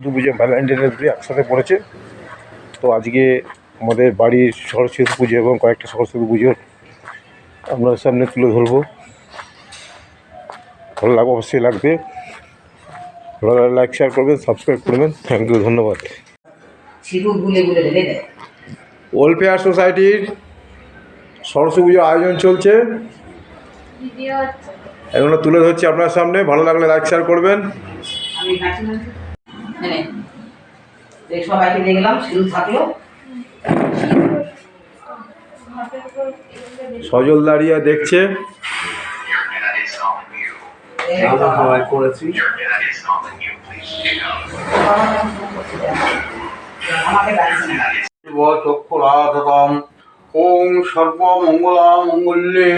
দু পুজো ভ্যালেন্টাইনের দুটো একসাথে পড়েছে। তো আজকে আমাদের বাড়ির সরস্বতী পুজো এবং কয়েকটা সরস্বতী পুজোর আপনার সামনে তুলে ধরবো। ভালো লাগবে অবশ্যই লাগবে। ভালো লাগলে লাইক শেয়ার করবেন সাবস্ক্রাইব করবেন। থ্যাংক ইউ ধন্যবাদ। ওয়েলফেয়ার সোসাইটির সরস্বতী পুজোর আয়োজন চলছে। ভিডিও এগুলো তুলে ধরছি আপনার সামনে। ভালো লাগলে লাইক শেয়ার করবেন। সবাইকে দেখলাম সিঁদুর থাকল। সজল দাঁড়িয়ে দেখছে। করেছি আমাকে ডাকছে না চক্ষুরাধতম ওং সর্বমঙ্গলা মঙ্গল্যে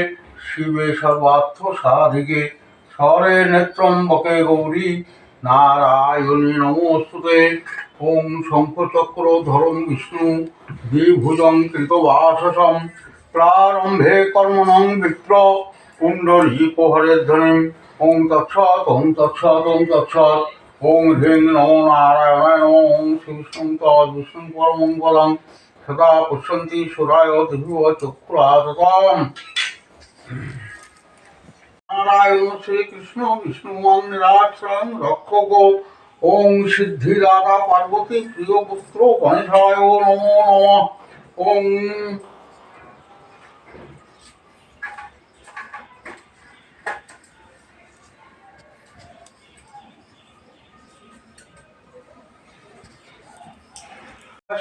শিবে সর্বার্থ সাধিকে স্বরে নেত্রম্বকে গৌরী নারায়ণী নমস্তুতে ওং শঙ্খচক্র ধরম বিষ্ণু দ্বিভুজং কৃতবাসসম প্রারম্ভে কর্মণং বিপ্র কুণ্ডলীপহরে ধ্বনিম ওং তৎসৎ ওং তৎসৎ ওং তৎসৎ ওং হ্রিং নমো নারায়ণায় নমঃ ওং শ্রীবিষ্ণুং তৎ বিষ্ণুং পরমঙ্গলং সদা পশ্যন্তি সুরায় দিব্য চক্ষুরাততাম নারায়ণ শ্রীকৃষ্ণ বিষ্ণুমং নিরাশ্রয়ং, রক্ষক, ওং সিদ্ধিদাতা পার্বতী, প্রিয় পুত্র গণেশায় নমো নমঃ। ওং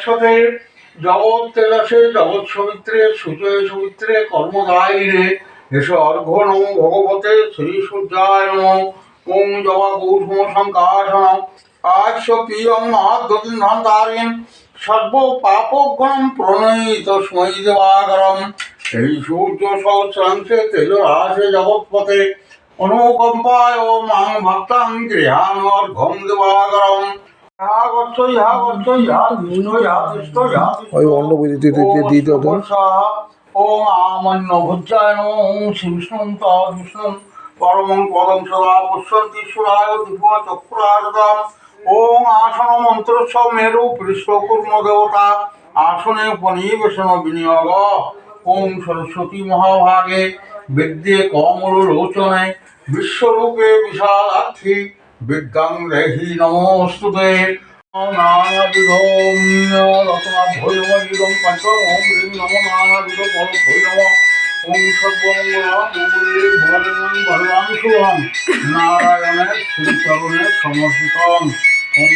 সাথে জগৎ তেজসে, জগৎ সবিত্রে সুজয় সবিত্রে, কর্মদায়িনে এস নম ভগবতে শ্রী সূর্যায় নম ওং জবা কৌসুম সংকাশন আজ প্রিয়ং মহাদ্যতিন ধান্তারিণ সর্ব প্রণয়িত স্ময়ী দেবাগরম এই সূর্য সহস্রাংশে তেজরাশে জগৎপথে অনুকম্পায় মাং ভক্তাং দেবাগরম। ইহা কৃষ্ণ ইহা ওই বই দিতে দিতে দিয়ে দাও তো। ওম আমন্য ভুজ্জায় নম ওম শ্রী বিষ্ণু তৎ বিষ্ণু পরমং পদম সদা পশ্যন্তি সুরায় দিব্য চক্রারদাম ওম আসন মন্ত্রস্ব মেরু পৃষ্ঠ কুর্ম নমস্তুতে নানাবিধম রত্না ভৈরবীরম পঞ্চম ওম হ্রিং নমো নানাবিধ বল ভৈরব ওম সর্বমঙ্গলা ভগবান ভগবান শুভম নারায়ণের শ্রীচরণে সমর্পিতম ওম